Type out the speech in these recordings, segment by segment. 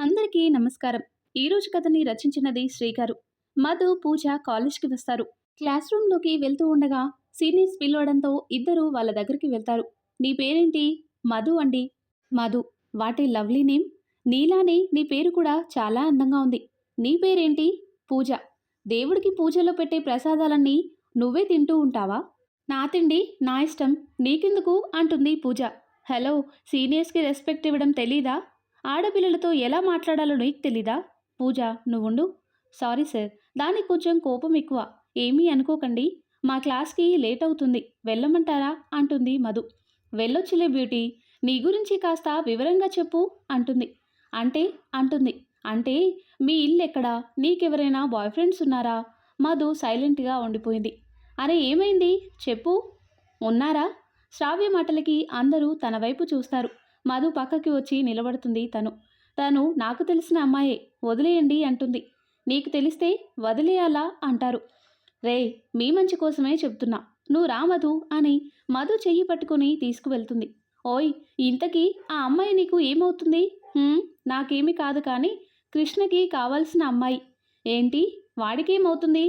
అందరికీ నమస్కారం. ఈరోజు కథని రచించినది శ్రీగారు. మధు పూజ కాలేజ్కి వస్తారు. క్లాస్ రూమ్లోకి వెళ్తూ ఉండగా సీనియర్స్ పిలవడంతో ఇద్దరు వాళ్ళ దగ్గరికి వెళ్తారు. నీ పేరేంటి? మధు అండి. మధు వాటి లవ్లీ నేమ్. నీలానే నీ పేరు కూడా చాలా అందంగా ఉంది. నీ పేరేంటి? పూజ. దేవుడికి పూజలో పెట్టే ప్రసాదాలన్నీ నువ్వే తింటూ ఉంటావా? నా తిండి నా ఇష్టం. నీకెందుకు? అంటుంది పూజ. హలో సీనియర్స్కి రెస్పెక్ట్ ఇవ్వడం తెలీదా? ఆడపిల్లలతో ఎలా మాట్లాడాలో నీకు తెలీదా? పూజ నువ్వుండు. సారీ సార్ దానికి కొంచెం కోపం ఎక్కువ. ఏమీ అనుకోకండి. మా క్లాస్కి లేట్ అవుతుంది. వెళ్ళమంటారా? అంటుంది మధు. వెళ్ళొచ్చులే బ్యూటీ. నీ గురించి కాస్త వివరంగా చెప్పు అంటుంది. అంటే? అంటుంది. అంటే మీ ఇల్లు ఎక్కడా నీకెవరైనా బాయ్ ఫ్రెండ్స్ ఉన్నారా? మధు సైలెంట్గా ఉండిపోయింది. అరే ఏమైంది? చెప్పు. ఉన్నారా? శ్రావ్య మాటలకి అందరూ తన వైపు చూస్తారు. మధు పక్కకి వచ్చి నిలబడుతుంది తను. తను నాకు తెలిసిన అమ్మాయే వదిలేయండి అంటుంది. నీకు తెలిస్తే వదిలేయాలా? అంటారు. రే మీ మంచి కోసమే చెప్తున్నా. నువ్వు రా మధు అని మధు చెయ్యి పట్టుకుని తీసుకువెళ్తుంది. ఓయ్ ఇంతకీ ఆ అమ్మాయి నీకు ఏమవుతుంది? నాకేమి నాకేమీ కాదు కానీ కృష్ణకి కావాల్సిన అమ్మాయి. ఏంటి? వాడికేమవుతుంది?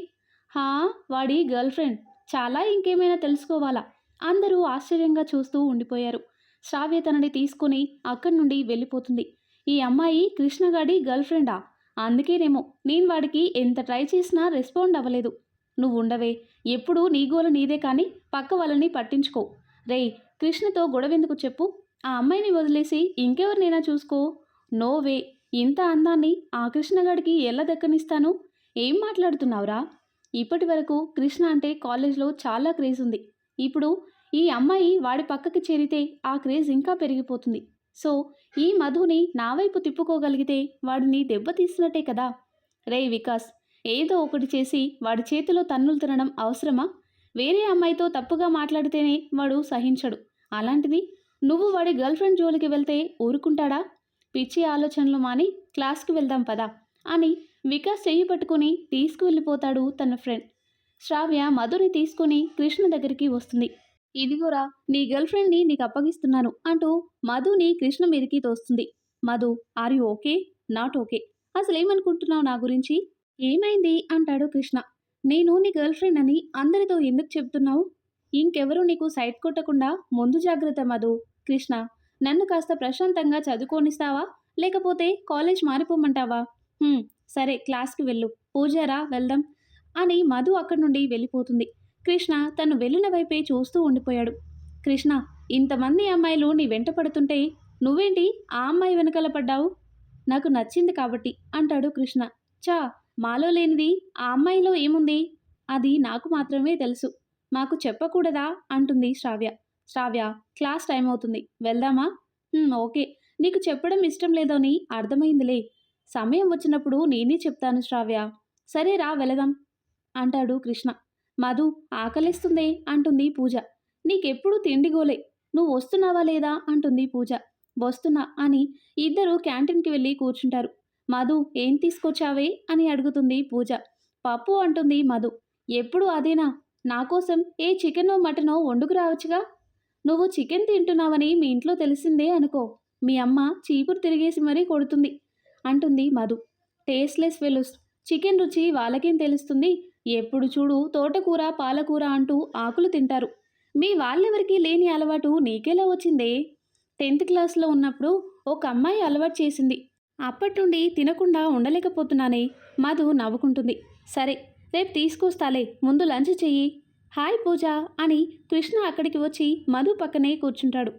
హా వాడి గర్ల్ ఫ్రెండ్. చాలా ఇంకేమైనా తెలుసుకోవాలా? అందరూ ఆశ్చర్యంగా చూస్తూ ఉండిపోయారు. శ్రావ్య తనని తీసుకుని అక్కడి నుండి వెళ్ళిపోతుంది. ఈ అమ్మాయి కృష్ణగాడి గర్ల్ ఫ్రెండా? అందుకేనేమో నేను వాడికి ఎంత ట్రై చేసినా రెస్పాండ్ అవ్వలేదు. నువ్వు ఉండవే. ఎప్పుడూ నీ గోల నీదే కానీ పక్క వాళ్ళని పట్టించుకో. రేయ్ కృష్ణతో గొడవెందుకు చెప్పు? ఆ అమ్మాయిని వదిలేసి ఇంకెవరినైనా చూసుకో. No way. ఇంత అందాన్ని ఆ కృష్ణగాడికి ఎలా దక్కనిస్తాను? ఏం మాట్లాడుతున్నావురా? ఇప్పటి వరకు కృష్ణ అంటే కాలేజ్లో చాలా క్రేజ్ ఉంది. ఇప్పుడు ఈ అమ్మాయి వాడి పక్కకి చేరితే ఆ క్రేజ్ ఇంకా పెరిగిపోతుంది. సో ఈ మధుని నా వైపు తిప్పుకోగలిగితే వాడిని దెబ్బతీసినట్టే కదా? రే వికాస్ ఏదో ఒకటి చేసి వాడి చేతిలో తన్నులు తినడం అవసరమా? వేరే అమ్మాయితో తప్పుగా మాట్లాడితేనే వాడు సహించడు. అలాంటిది నువ్వు వాడి గర్ల్ఫ్రెండ్ జోలికి వెళ్తే ఊరుకుంటాడా? పిచ్చి ఆలోచనలు మాని క్లాస్కి వెళ్దాం పదా అని వికాస్ చెయ్యి పట్టుకుని తీసుకువెళ్ళిపోతాడు తన ఫ్రెండ్. శ్రావ్య మధుని తీసుకుని కృష్ణ దగ్గరికి వస్తుంది. ఇదిగోరా నీ గర్ల్ ఫ్రెండ్ని నీకు అప్పగిస్తున్నాను అంటూ మధుని కృష్ణ మీదకి తోస్తుంది. Madhu are you okay? Not okay? అసలు ఏమనుకుంటున్నావు నా గురించి? ఏమైంది? అంటాడు కృష్ణ. నేను నీ గర్ల్ ఫ్రెండ్ అని అందరితో ఎందుకు చెప్తున్నావు? ఇంకెవరూ నీకు సైట్ కొట్టకుండా ముందు జాగ్రత్త మధు. కృష్ణ నన్ను కాస్త ప్రశాంతంగా చదువుకోనిస్తావా? లేకపోతే కాలేజ్ మారిపోమంటావా? సరే క్లాస్కి వెళ్ళు. పూజారా వెళ్దాం. అని మధు అక్కడి నుండి వెళ్ళిపోతుంది. కృష్ణ తను వెళ్ళిన వైపే చూస్తూ ఉండిపోయాడు. కృష్ణ ఇంతమంది అమ్మాయిలు నీ వెంట పడుతుంటే నువ్వేంటి ఆ అమ్మాయి వెనకాల పడ్డావు? నాకు నచ్చింది కాబట్టి అంటాడు కృష్ణ. చా మాలో లేనిది ఆ అమ్మాయిలో ఏముంది? అది నాకు మాత్రమే తెలుసు. మాకు చెప్పకూడదా? అంటుంది శ్రావ్య. శ్రావ్య క్లాస్ టైం అవుతుంది. వెళ్దామా? ఓకే. నీకు చెప్పడం ఇష్టం లేదని అర్థమైందిలే. సమయం వచ్చినప్పుడు నేనే చెప్తాను శ్రావ్య. సరే రా వెళదాం అంటాడు కృష్ణ. మధు ఆకలిస్తుందే అంటుంది పూజ. నీకెప్పుడు తిండిగోలే నువ్వు వస్తున్నావా లేదా అంటుంది పూజ. వస్తున్నా అని ఇద్దరు క్యాంటీన్కి వెళ్ళి కూర్చుంటారు. మధు ఏం తీసుకొచ్చావే అని అడుగుతుంది పూజ. పప్పు అంటుంది మధు. ఎప్పుడు అదేనా? నా కోసం ఏ చికెనో మటనో వండుకు రావచ్చుగా? నువ్వు చికెన్ తింటున్నావని మీ ఇంట్లో తెలిసిందే అనుకో. మీ అమ్మ చీపురు తిరిగేసి మరీ కొడుతుంది అంటుంది మధు. టేస్ట్లెస్ వెలుస్ చికెన్ రుచి వాళ్ళకేం తెలుస్తుంది? ఎప్పుడు చూడు తోటకూర పాలకూర అంటూ ఆకులు తింటారు. మీ వాళ్ళెవరికీ లేని అలవాటు నీకెలా వచ్చిందే? టెన్త్ క్లాస్లో ఉన్నప్పుడు ఒక అమ్మాయి అలవాటు చేసింది. అప్పటి నుండి తినకుండా ఉండలేకపోతున్నానే. మధు నవ్వుకుంటుంది. సరే రేపు తీసుకొస్తాలే. ముందు లంచ్ చెయ్యి. హాయ్ పూజ అని కృష్ణ అక్కడికి వచ్చి మధు పక్కనే కూర్చుంటాడు.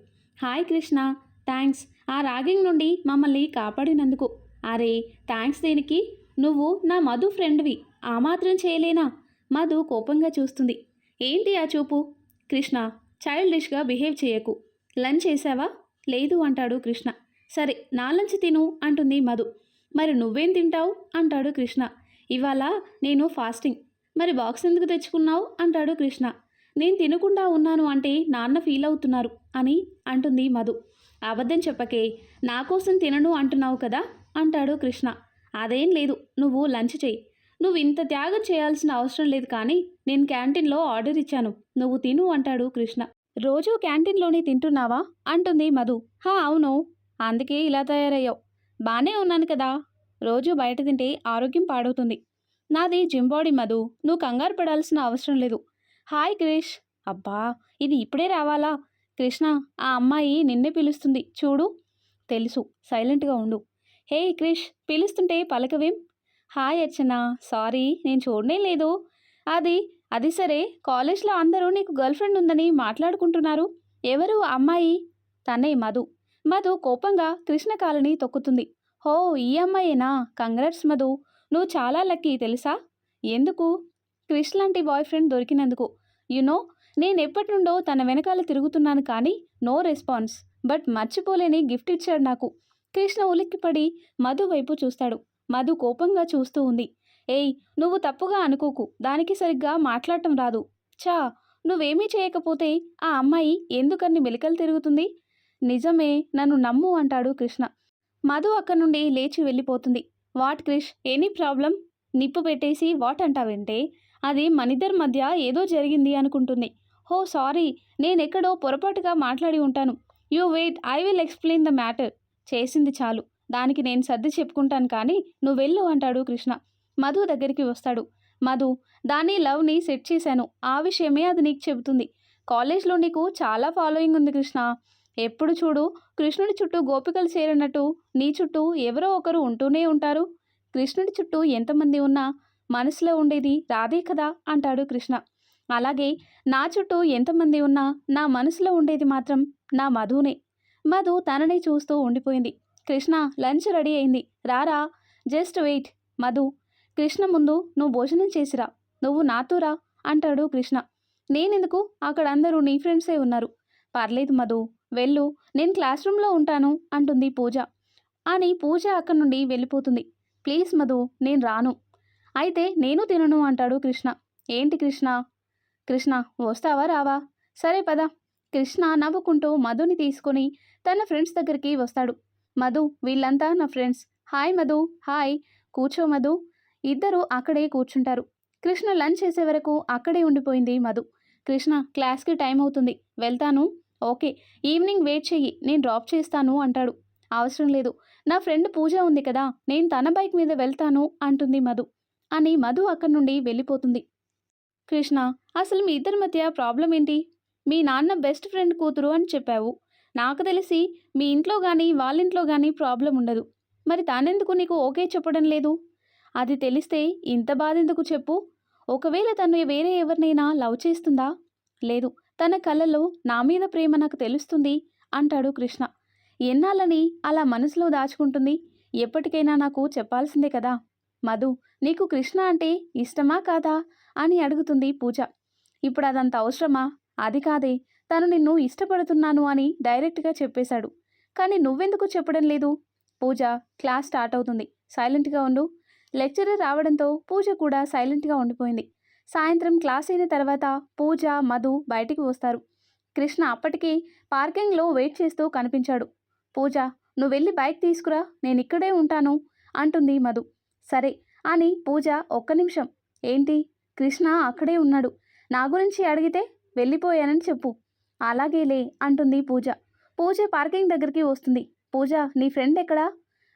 హాయ్ కృష్ణ. థ్యాంక్స్ ఆ రాగింగ్ నుండి మమ్మల్ని కాపాడినందుకు. అరే థ్యాంక్స్ దేనికి? నువ్వు నా మధు ఫ్రెండ్వి. ఆ మాత్రం చేయలేనా? మధు కోపంగా చూస్తుంది. ఏంటి ఆ చూపు? కృష్ణ చైల్డిష్గా బిహేవ్ చేయకు. లంచ్ చేసావా లేదు అంటాడు కృష్ణ. సరే నా లంచ్ తిను అంటుంది మధు. మరి నువ్వేం తింటావు? అంటాడు కృష్ణ. ఇవాళ నేను ఫాస్టింగ్. మరి బాక్స్ ఎందుకు తెచ్చుకున్నావు? అంటాడు కృష్ణ. నేను తినకుండా ఉన్నాను అంటే నాన్న ఫీల్ అవుతున్నారు అని అంటుంది మధు. అబద్ధం చెప్పకే నా కోసం తినను అంటున్నావు కదా? అంటాడు కృష్ణ. అదేం లేదు నువ్వు లంచ్ చేయి. నువ్వు ఇంత త్యాగం చేయాల్సిన అవసరం లేదు కానీ నేను క్యాంటీన్లో ఆర్డర్ ఇచ్చాను. నువ్వు తిను అంటాడు కృష్ణ. రోజూ క్యాంటీన్లోనే తింటున్నావా? అంటుంది మధు. హా అవును. అందుకే ఇలా తయారయ్యావు. బానే ఉన్నాను కదా. రోజు బయట తింటే ఆరోగ్యం పాడవుతుంది. నాది జిమ్ బాడీ మధు. నువ్వు కంగారు పడాల్సిన అవసరం లేదు. హాయ్ క్రిష్. అబ్బా ఇది ఇప్పుడే రావాలా? కృష్ణ ఆ అమ్మాయి నిన్నే పిలుస్తుంది. చూడు. తెలుసు. సైలెంట్గా ఉండు. హే క్రిష్ పిలుస్తుంటే పలకవేం? హాయ్ అర్చన సారీ నేను చూడనే లేదు. అది అది సరే కాలేజ్లో అందరూ నీకు గర్ల్ ఫ్రెండ్ ఉందని మాట్లాడుకుంటున్నారు. ఎవరు? అమ్మాయి? తనే మధు. మధు కోపంగా కృష్ణ కాలని తొక్కుతుంది. హో ఈ అమ్మాయేనా? కంగ్రాట్స్ మధు. నువ్వు చాలా లక్కీ తెలుసా? ఎందుకు? క్రిష్ లాంటి బాయ్ ఫ్రెండ్ దొరికినందుకు. యునో నేను ఎప్పటి నుండో తన వెనకాల తిరుగుతున్నాను కానీ నో రెస్పాన్స్. బట్ మర్చిపోలేని గిఫ్ట్ ఇచ్చాడు నాకు. కృష్ణ ఉలిక్కిపడి మధు వైపు చూస్తాడు. మధు కోపంగా చూస్తూ ఉంది. ఏయ్ నువ్వు తప్పుగా అనుకోకు. దానికి సరిగ్గా మాట్లాడటం రాదు. చా నువ్వేమీ చేయకపోతే ఆ అమ్మాయి ఎందుకన్ని మెలికలు తిరుగుతుంది? నిజమే నన్ను నమ్ము అంటాడు కృష్ణ. మధు అక్కడి నుండి లేచి వెళ్ళిపోతుంది. What Krish any problem? నిప్పు పెట్టేసి వాట్ అంటావంటే? అది మనిద్దరి మధ్య ఏదో జరిగింది అనుకుంటుంది. హో సారీ నేనెక్కడో పొరపాటుగా మాట్లాడి ఉంటాను. You wait I will explain the matter. చేసింది చాలు. దానికి నేను సర్ది చెప్పుకుంటాను కానీ నువ్వు వెళ్ళు అంటాడు కృష్ణ. మధు దగ్గరికి వస్తాడు. మధు దాని లవ్ని సెట్ చేశాను. ఆ విషయమే అది నీకు చెబుతుంది. కాలేజ్లో నీకు చాలా ఫాలోయింగ్ ఉంది కృష్ణ. ఎప్పుడు చూడు కృష్ణుడి చుట్టూ గోపికలు చేరినట్టు నీ చుట్టూ ఎవరో ఒకరు ఉంటూనే ఉంటారు. కృష్ణుడి చుట్టూ ఎంతమంది ఉన్నా మనసులో ఉండేది రాధే కదా అంటాడు కృష్ణ. అలాగే నా చుట్టూ ఎంతమంది ఉన్నా నా మనసులో ఉండేది మాత్రం నా మధునే. మధు తనని చూస్తూ ఉండిపోయింది. కృష్ణ లంచ్ రెడీ అయింది. రారా జస్ట్ వెయిట్. మధు కృష్ణ ముందు నువ్వు భోజనం చేసిరా. నువ్వు నాతోరా అంటాడు కృష్ణ. నేనెందుకు? అక్కడ అందరూ నీ ఫ్రెండ్సే ఉన్నారు. పర్లేదు మధు వెళ్ళు. నేను క్లాస్ రూమ్లో ఉంటాను అంటుంది పూజ. అని పూజ అక్కడి నుండి వెళ్ళిపోతుంది. ప్లీజ్ మధు నేను రాను. అయితే నేను తినను అంటాడు కృష్ణ. ఏంటి కృష్ణ? కృష్ణ వస్తావా రావా? సరే పద. కృష్ణ నవ్వుకుంటూ మధుని తీసుకొని తన ఫ్రెండ్స్ దగ్గరికి వస్తాడు. మధు వీళ్ళంతా నా ఫ్రెండ్స్. Hi Madhu hi. కూర్చో మధు. ఇద్దరు అక్కడే కూర్చుంటారు. కృష్ణ లంచ్ చేసే వరకు అక్కడే ఉండిపోయింది మధు. కృష్ణ క్లాస్కి టైం అవుతుంది. వెళ్తాను. ఓకే. ఈవినింగ్ వెయిట్ చెయ్యి. నేను డ్రాప్ చేస్తాను అంటాడు. అవసరం లేదు. నా ఫ్రెండ్ పూజ ఉంది కదా. నేను తన బైక్ మీద వెళ్తాను అంటుంది మధు. అని మధు అక్కడి నుండి వెళ్ళిపోతుంది. కృష్ణ అసలు మీ ఇద్దరి మధ్య ప్రాబ్లం ఏంటి? మీ నాన్న బెస్ట్ ఫ్రెండ్ కూతురు అని చెప్పావు. నాకు తెలిసి మీ ఇంట్లో కానీ వాళ్ళింట్లో కానీ ప్రాబ్లం ఉండదు. మరి తానెందుకు నీకు ఓకే చెప్పడం లేదు? అది తెలిస్తే ఇంత బాధ ఎందుకు చెప్పు? ఒకవేళ తను వేరే ఎవరినైనా లవ్ చేస్తుందా? లేదు. తన కళ్ళలో నా మీద ప్రేమ నాకు తెలుస్తుంది అంటాడు కృష్ణ. ఎన్నాళ్ళని అలా మనసులో దాచుకుంటుంది? ఎప్పటికైనా నాకు చెప్పాల్సిందే కదా? మధు నీకు కృష్ణ అంటే ఇష్టమా కాదా? అని అడుగుతుంది పూజ. ఇప్పుడు అదంత అవసరమా? అది కాదే. తను నిన్ను ఇష్టపడుతున్నాను అని డైరెక్ట్గా చెప్పేశాడు. కానీ నువ్వెందుకు చెప్పడం లేదు? పూజ క్లాస్ స్టార్ట్ అవుతుంది. సైలెంట్గా ఉండు. లెక్చరర్ రావడంతో పూజ కూడా సైలెంట్గా ఉండిపోయింది. సాయంత్రం క్లాస్ అయిన తర్వాత పూజ మధు బయటికి వస్తారు. కృష్ణ అప్పటికి పార్కింగ్లో వెయిట్ చేస్తూ కనిపించాడు. పూజ నువ్వు వెళ్ళి బైక్ తీసుకురా. నేను ఇక్కడే ఉంటాను అంటుంది మధు. సరే అని పూజ ఒక్క నిమిషం. ఏంటి? కృష్ణ అక్కడే ఉన్నాడు. నా గురించి అడిగితే వెళ్ళిపోయానని చెప్పు. అలాగేలే అంటుంది పూజ. పూజ పార్కింగ్ దగ్గరికి వస్తుంది. పూజ నీ ఫ్రెండ్ ఎక్కడా?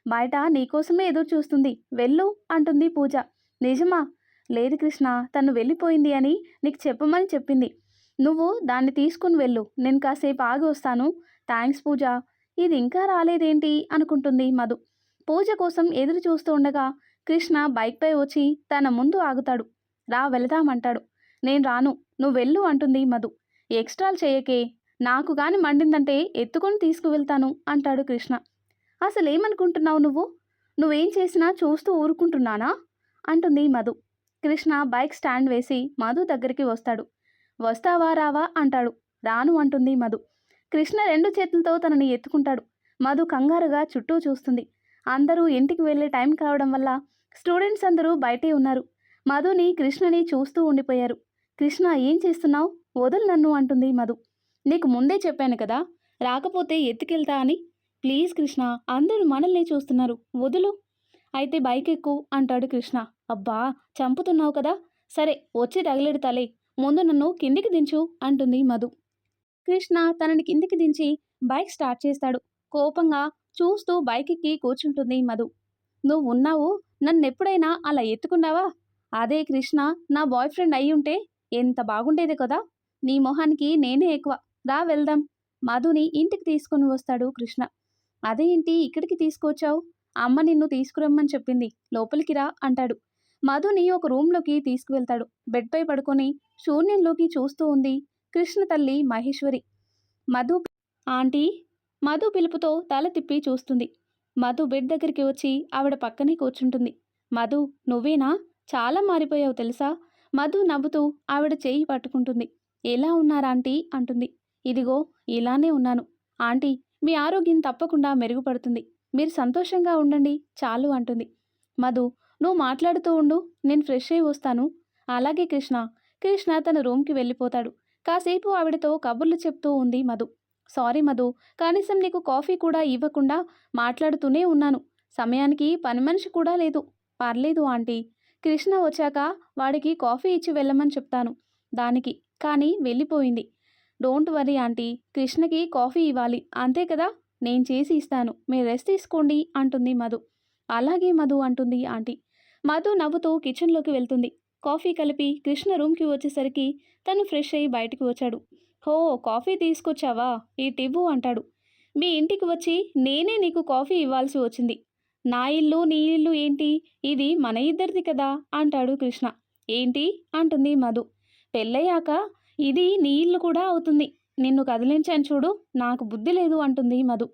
బయట నీకోసమే ఎదురు చూస్తుంది. వెళ్ళు అంటుంది పూజ. నిజమా? లేదు కృష్ణ తను వెళ్ళిపోయింది అని నీకు చెప్పమని చెప్పింది. నువ్వు దాన్ని తీసుకుని వెళ్ళు. నేను కాసేపు ఆగి వస్తాను. థ్యాంక్స్ పూజ. ఇది ఇంకా రాలేదేంటి? అనుకుంటుంది మధు. పూజ కోసం ఎదురు చూస్తూ ఉండగా కృష్ణ బైక్పై వచ్చి తన ముందు ఆగుతాడు. రా వెళదామంటాడు నేను రాను. నువ్వు వెళ్ళు అంటుంది మధు. ఎక్స్ట్రాలు చేయకే నాకు గాని మండిందంటే ఎత్తుకొని తీసుకువెళ్తాను అంటాడు కృష్ణ. అసలు ఏమనుకుంటున్నావు నువ్వు? నువ్వేం చేసినా చూస్తూ ఊరుకుంటున్నానా? అంటుంది మధు. కృష్ణ బైక్ స్టాండ్ వేసి మధు దగ్గరికి వస్తాడు. వస్తావా రావా అంటాడు. రాను అంటుంది మధు. కృష్ణ రెండు చేతులతో తనని ఎత్తుకుంటాడు. మధు కంగారుగా చుట్టూ చూస్తుంది. అందరూ ఇంటికి వెళ్ళే టైం కావడం వల్ల స్టూడెంట్స్ అందరూ బయటే ఉన్నారు. మధుని కృష్ణని చూస్తూ ఉండిపోయారు. కృష్ణ ఏం చేస్తున్నావు? వదులు నన్ను అంటుంది మధు. నీకు ముందే చెప్పాను కదా రాకపోతే ఎత్తుకెళ్తా అని. ప్లీజ్ కృష్ణ అందరూ మనల్ని చూస్తున్నారు. వదులు. అయితే బైక్ ఎక్కు అంటాడు కృష్ణ. అబ్బా చంపుతున్నావు కదా. సరే వచ్చి తలే. ముందు నన్ను కిందికి దించు అంటుంది మధు. కృష్ణ తనని కిందికి దించి బైక్ స్టార్ట్ చేస్తాడు. కోపంగా చూస్తూ బైక్ ఎక్కి కూర్చుంటుంది మధు. నువ్వు ఉన్నావు నన్నెప్పుడైనా అలా ఎత్తుకున్నావా? అదే కృష్ణ నా బాయ్ ఫ్రెండ్ అయి ఉంటే ఎంత బాగుండేది కదా. నీ మొహానికి నేనే ఎక్కువ. రా వెళ్దాం. మధుని ఇంటికి తీసుకుని వస్తాడు కృష్ణ. అదేంటి ఇక్కడికి తీసుకొచ్చావు? అమ్మ నిన్ను తీసుకురమ్మని చెప్పింది. లోపలికి రా అంటాడు. మధుని ఒక రూమ్లోకి తీసుకువెళ్తాడు. బెడ్పై పడుకొని శూన్యంలోకి చూస్తూ ఉంది కృష్ణ తల్లి మహేశ్వరి. మధు ఆంటీ? మధు పిలుపుతో తల తిప్పి చూస్తుంది. మధు బెడ్ దగ్గరికి వచ్చి ఆవిడ పక్కనే కూర్చుంటుంది. మధు నువ్వేనా? చాలా మారిపోయావు తెలుసా? మధు నవ్వుతూ ఆవిడ చేయి పట్టుకుంటుంది. ఎలా ఉన్నారా ఆంటీ? అంటుంది. ఇదిగో ఇలానే ఉన్నాను. ఆంటీ మీ ఆరోగ్యం తప్పకుండా మెరుగుపడుతుంది. మీరు సంతోషంగా ఉండండి చాలు అంటుంది. మధు నువ్వు మాట్లాడుతూ ఉండు నేను ఫ్రెష్ అయి వస్తాను. అలాగే కృష్ణ. కృష్ణ తన రూమ్కి వెళ్ళిపోతాడు. కాసేపు ఆవిడతో కబుర్లు చెప్తూ ఉంది మధు. సారీ మధు కనీసం నీకు కాఫీ కూడా ఇవ్వకుండా మాట్లాడుతూనే ఉన్నాను. సమయానికి పని మనిషి కూడా లేదు. పర్లేదు ఆంటీ. కృష్ణ వచ్చాక వాడికి కాఫీ ఇచ్చి వెళ్ళమని చెప్తాను. దానికి కానీ వెళ్ళిపోయింది. డోంట్ వరీ ఆంటీ కృష్ణకి కాఫీ ఇవ్వాలి. అంతే కదా? నేను చేసి ఇస్తాను. మీరు రెస్ట్ తీసుకోండి అంటుంది మధు. అలాగే మధు అంటుంది ఆంటీ. మధు నవ్వుతూ కిచెన్లోకి వెళ్తుంది. కాఫీ కలిపి కృష్ణ రూమ్కి వచ్చేసరికి తను ఫ్రెష్ అయ్యి బయటికి వచ్చాడు. హో కాఫీ తీసుకొచ్చావా? ఇటివ్వు అంటాడు. మీ ఇంటికి వచ్చి నేనే నీకు కాఫీ ఇవ్వాల్సి వచ్చింది. నా ఇల్లు నీ ఇల్లు ఏంటి? ఇది మన ఇద్దరిది కదా? అంటాడు కృష్ణ. ఏంటి? అంటుంది మధు. పెళ్ళయ్యాక ఇది నీ ఇల్లు కూడా అవుతుంది. నిన్ను కదిలించాను చూడు నాకు బుద్ధి లేదు అంటుంది మధు.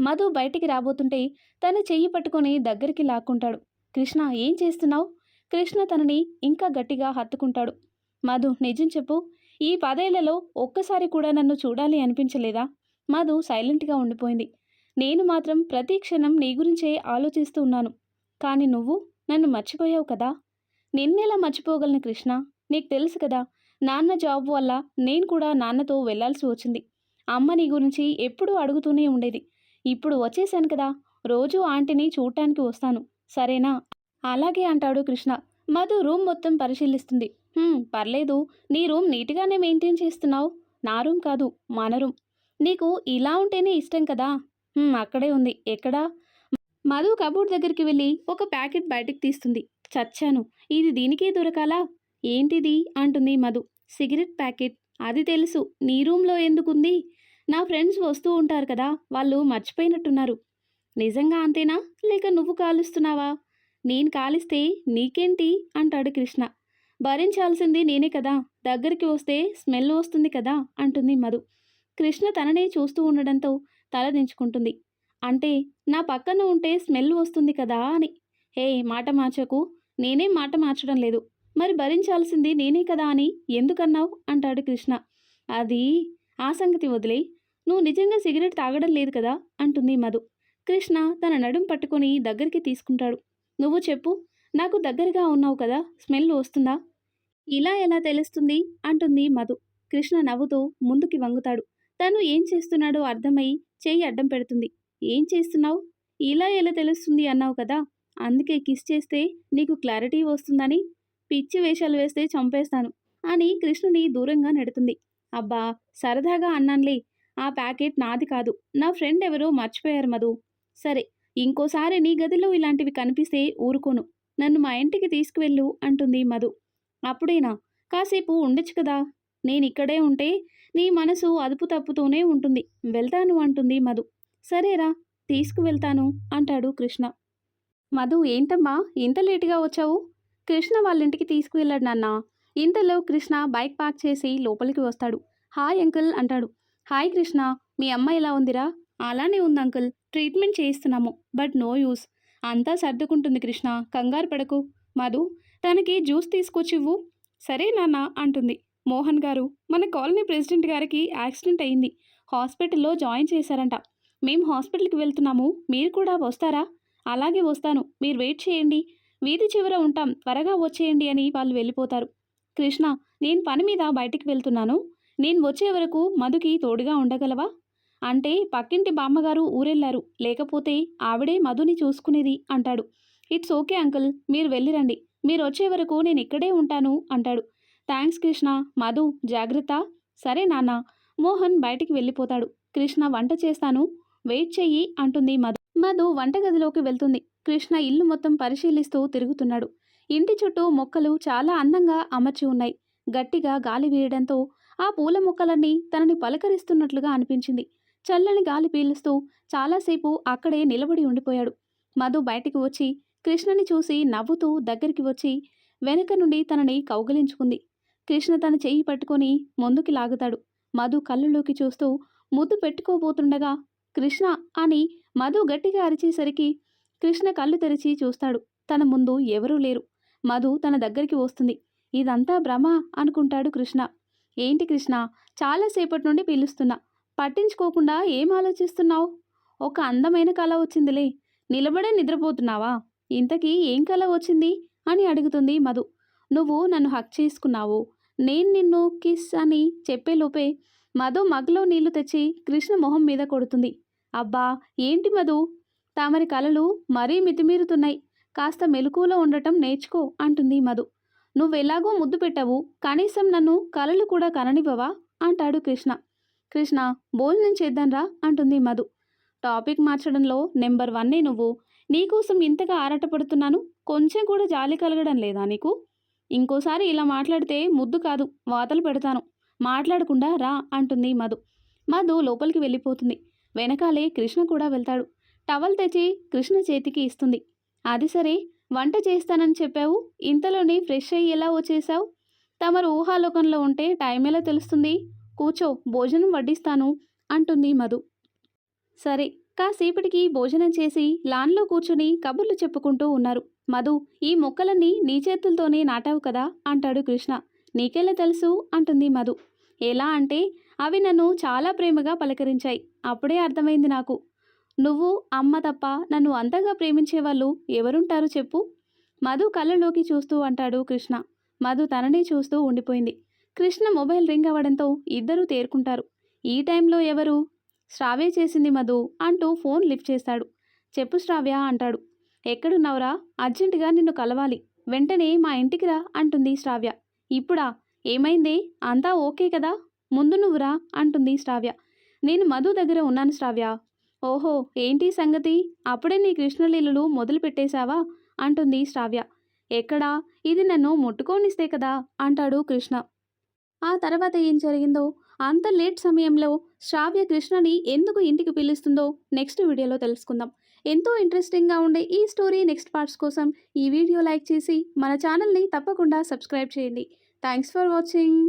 మధు బయటికి రాబోతుంటే తన చెయ్యి పట్టుకొని దగ్గరికి లాక్కుంటాడు. కృష్ణ ఏం చేస్తున్నావు? కృష్ణ తనని ఇంకా గట్టిగా హత్తుకుంటాడు. మధు నిజం చెప్పు ఈ పదేళ్ళలో ఒక్కసారి కూడా నన్ను చూడాలి అనిపించలేదా? మధు సైలెంట్గా ఉండిపోయింది. నేను మాత్రం ప్రతి క్షణం నీ గురించే ఆలోచిస్తూ ఉన్నాను. కానీ నువ్వు నన్ను మర్చిపోయావు కదా? నిన్నెలా మర్చిపోగలను కృష్ణ? నీకు తెలుసు కదా నాన్న జాబ్ వల్ల నేను కూడా నాన్నతో వెళ్ళాల్సి వచ్చింది. అమ్మ నీ గురించి ఎప్పుడూ అడుగుతూనే ఉండేది. ఇప్పుడు వచ్చేసాను కదా రోజు ఆంటీని చూడటానికి వస్తాను. సరేనా? అలాగే అంటాడు కృష్ణ. మధు రూమ్ మొత్తం పరిశీలిస్తుంది. పర్లేదు. నీ రూమ్ నీట్గానే మెయింటైన్ చేస్తున్నావు. నా రూమ్ కాదు మన రూమ్. నీకు ఇలా ఉంటేనే ఇష్టం కదా? అక్కడే ఉంది. ఎక్కడా? మధు కబోర్డ్ దగ్గరికి వెళ్ళి ఒక ప్యాకెట్ బయటికి తీస్తుంది. చచ్చాను. ఇది దీనికే దొరకాలా? ఏంటిది? అంటుంది మధు. Cigarette packet. అది తెలుసు. నీ రూమ్లో ఎందుకుంది? నా ఫ్రెండ్స్ వస్తూ ఉంటారు కదా వాళ్ళు మర్చిపోయినట్టున్నారు. నిజంగా అంతేనా? లేక నువ్వు కాలుస్తున్నావా? నేను కాలిస్తే నీకేంటి? అంటాడు కృష్ణ. భరించాల్సింది నేనే కదా. దగ్గరికి వస్తే స్మెల్ వస్తుంది కదా అంటుంది మధు. కృష్ణ తననే చూస్తూ ఉండడంతో తల దించుకుంటుంది. అంటే నా పక్కన ఉంటే స్మెల్ వస్తుంది కదా అని. హే మాట మార్చకు. నేనేం మాట మార్చడం లేదు. మరి భరించాల్సింది నేనే కదా అని ఎందుకన్నావు? అంటాడు కృష్ణ. అది ఆ సంగతి వదిలే. నువ్వు నిజంగా సిగరెట్ తాగడం లేదు కదా? అంటుంది మధు. కృష్ణ తన నడుం పట్టుకొని దగ్గరికి తీసుకుంటాడు. నువ్వు చెప్పు. నాకు దగ్గరగా ఉన్నావు కదా? స్మెల్ వస్తుందా? ఇలా ఎలా తెలుస్తుంది? అంటుంది మధు. కృష్ణ నవ్వుతూ ముందుకి వంగుతాడు. తను ఏం చేస్తున్నాడో అర్థమై చేయి అడ్డం పెడుతుంది. ఏం చేస్తున్నావు? ఇలా ఎలా తెలుస్తుంది అన్నావు కదా? అందుకే కిస్ చేస్తే నీకు క్లారిటీ వస్తుందని పిచ్చి వేషాలు వేస్తే చంపేస్తాను అని కృష్ణుని దూరంగా నెడుతుంది. అబ్బా సరదాగా అన్నాన్లే. ఆ ప్యాకెట్ నాది కాదు. నా ఫ్రెండ్ ఎవరో మర్చిపోయారు మధు. సరే ఇంకోసారి నీ గదిలో ఇలాంటివి కనిపిస్తే ఊరుకోను. నన్ను మా ఇంటికి తీసుకువెళ్ళు అంటుంది మధు. అప్పుడేనా? కాసేపు ఉండొచ్చు కదా. నేను ఇక్కడే ఉంటే నీ మనసు అదుపు తప్పుతూనే ఉంటుంది. వెళ్తాను అంటుంది మధు. సరేరా తీసుకువెళ్తాను అంటాడు కృష్ణ. మధు ఏంటమ్మా? ఇంత లేటుగా వచ్చావు? కృష్ణ వాళ్ళ ఇంటికి తీసుకువెళ్ళాడు నాన్న. ఇంతలో కృష్ణ బైక్ పార్క్ చేసి లోపలికి వస్తాడు. హాయ్ అంకుల్ అంటాడు. హాయ్ కృష్ణ మీ అమ్మ ఎలా ఉందిరా? అలానే ఉంది అంకుల్. ట్రీట్మెంట్ చేయిస్తున్నాము బట్ నో యూస్. అంతా సర్దుకుంటుంది కృష్ణ. కంగారు పడకు. మధు తనకి జ్యూస్ తీసుకొచ్చివ్వు. సరే నాన్న అంటుంది. మోహన్ గారు మన కాలనీ ప్రెసిడెంట్ గారికి యాక్సిడెంట్ అయింది. హాస్పిటల్లో జాయిన్ చేశారంట. మేము హాస్పిటల్కి వెళ్తున్నాము. మీరు కూడా వస్తారా? అలాగే వస్తాను. మీరు వెయిట్ చేయండి. వీధి చివర ఉంటాం త్వరగా వచ్చేయండి అని వాళ్ళు వెళ్ళిపోతారు. కృష్ణ నేను పని మీద బయటికి వెళ్తున్నాను. నేను వచ్చే వరకు మధుకి తోడుగా ఉండగలవా? అంటే పక్కింటి బామ్మగారు ఊరెళ్ళారు లేకపోతే ఆవిడే మధుని చూసుకునేది అంటాడు. ఇట్స్ ఓకే అంకుల్ మీరు వెళ్ళిరండి. మీరు వచ్చే వరకు నేను ఇక్కడే ఉంటాను అంటాడు. థ్యాంక్స్ కృష్ణ. మధు జాగ్రత్త. సరే నాన్న. మోహన్ బయటికి వెళ్ళిపోతాడు. కృష్ణ వంట చేస్తాను. వెయిట్ చెయ్యి అంటుంది మధు. మధు వంటగదిలోకి వెళ్తుంది. కృష్ణ ఇల్లు మొత్తం పరిశీలిస్తూ తిరుగుతున్నాడు. ఇంటి చుట్టూ మొక్కలు చాలా అందంగా అమర్చి ఉన్నాయి. గట్టిగా గాలి వీయడంతో ఆ పూల మొక్కలన్నీ తనని పలకరిస్తున్నట్లుగా అనిపించింది. చల్లని గాలి పీలుస్తూ చాలాసేపు అక్కడే నిలబడి ఉండిపోయాడు. మధు బయటికి వచ్చి కృష్ణని చూసి నవ్వుతూ దగ్గరికి వచ్చి వెనుక నుండి తనని కౌగలించుకుంది. కృష్ణ తన చెయ్యి పట్టుకొని ముందుకి లాగుతాడు. మధు కళ్ళలోకి చూస్తూ ముద్దు పెట్టుకోబోతుండగా కృష్ణ అని మధు గట్టిగా అరిచేసరికి కృష్ణ కళ్ళు తెరిచి చూస్తాడు. తన ముందు ఎవరూ లేరు. మధు తన దగ్గరికి వస్తుంది. ఇదంతా భ్రమ అనుకుంటాడు కృష్ణ. ఏంటి కృష్ణ? చాలాసేపటి నుండి పిలుస్తున్నా. పట్టించుకోకుండా ఏం ఆలోచిస్తున్నావు? ఒక అందమైన కళ వచ్చిందిలే. నిలబడే నిద్రపోతున్నావా? ఇంతకీ ఏం కళ వచ్చింది? అని అడుగుతుంది మధు. నువ్వు నన్ను హక్ చేసుకున్నావు. నేను నిన్ను కిస్ అని చెప్పేలోపే మధు మగ్లో నీళ్ళు తెచ్చి కృష్ణ మొహం మీద కొడుతుంది. అబ్బా! ఏంటి మధు? తామరి కలలు మరీ మితిమీరుతున్నాయి. కాస్త మెలకువలో ఉండటం నేర్చుకో అంటుంది మధు. నువ్వెలాగో ముద్దు పెట్టవు. కనీసం నన్ను కలలు కూడా కననివ్వవా? అంటాడు కృష్ణ. కృష్ణ భోజనం చేద్దాంరా అంటుంది మధు. టాపిక్ మార్చడంలో నెంబర్ వన్నే నువ్వు. నీకోసం ఇంతగా ఆరాటపడుతున్నాను. కొంచెం కూడా జాలి కలగడం లేదా నీకు? ఇంకోసారి ఇలా మాట్లాడితే ముద్దు కాదు వాతలు పెడతాను. మాట్లాడకుండా రా అంటుంది మధు. మధు లోపలికి వెళ్ళిపోతుంది. వెనకాలే కృష్ణ కూడా వెళ్తాడు. టవల్ తెచ్చి కృష్ణ చేతికి ఇస్తుంది. అది సరే వంట చేస్తానని చెప్పావు. ఇంతలోనే ఫ్రెష్ అయ్యి ఎలా వచ్చేసావు తమరు ఊహాలోకంలో ఉంటే టైం ఎలా తెలుస్తుంది? కూర్చో భోజనం వడ్డిస్తాను అంటుంది మధు. సరే కాసేపటికి భోజనం చేసి లాన్లో కూర్చుని కబుర్లు చెప్పుకుంటూ ఉన్నారు. మధు ఈ మొక్కలన్నీ నీ చేతులతోనే నాటావు కదా? అంటాడు కృష్ణ. నీకెలా తెలుసు? అంటుంది మధు. ఎలా అంటే అవి నన్ను చాలా ప్రేమగా పలకరించాయి. అప్పుడే అర్థమైంది నాకు. నువ్వు అమ్మ తప్ప నన్ను అంతగా ప్రేమించే వాళ్ళు ఎవరుంటారు చెప్పు. మధు కళ్ళలోకి చూస్తూ అంటాడు కృష్ణ. మధు తననే చూస్తూ ఉండిపోయింది. కృష్ణ మొబైల్ రింగ్ అవ్వడంతో ఇద్దరూ తేరుకుంటారు. ఈ టైంలో ఎవరు? శ్రావ్య చేసింది మధు అంటూ ఫోన్ లిఫ్ట్ చేస్తాడు. చెప్పు శ్రావ్య అంటాడు. ఎక్కడున్నావురా? అర్జెంటుగా నిన్ను కలవాలి. వెంటనే మా ఇంటికి రా అంటుంది శ్రావ్య. ఇప్పుడా? ఏమైంది? అంతా ఓకే కదా? ముందు నువ్వురా అంటుంది శ్రావ్య. నేను మధు దగ్గర ఉన్నాను శ్రావ్య. ఓహో ఏంటి సంగతి? అప్పుడే నీ కృష్ణలీలలు మొదలు పెట్టేశావా? అంటుంది శ్రావ్య. ఎక్కడా? ఇది నన్ను ముట్టుకోనిస్తే కదా? అంటాడు కృష్ణ. ఆ తర్వాత ఏం జరిగిందో? అంత లేట్ సమయంలో శ్రావ్య కృష్ణని ఎందుకు ఇంటికి పిలుస్తుందో నెక్స్ట్ వీడియోలో తెలుసుకుందాం. ఎంతో ఇంట్రెస్టింగ్గా ఉండే ఈ స్టోరీ నెక్స్ట్ పార్ట్స్ కోసం ఈ వీడియో లైక్ చేసి మన ఛానల్ని తప్పకుండా సబ్స్క్రైబ్ చేయండి. Thanks for watching.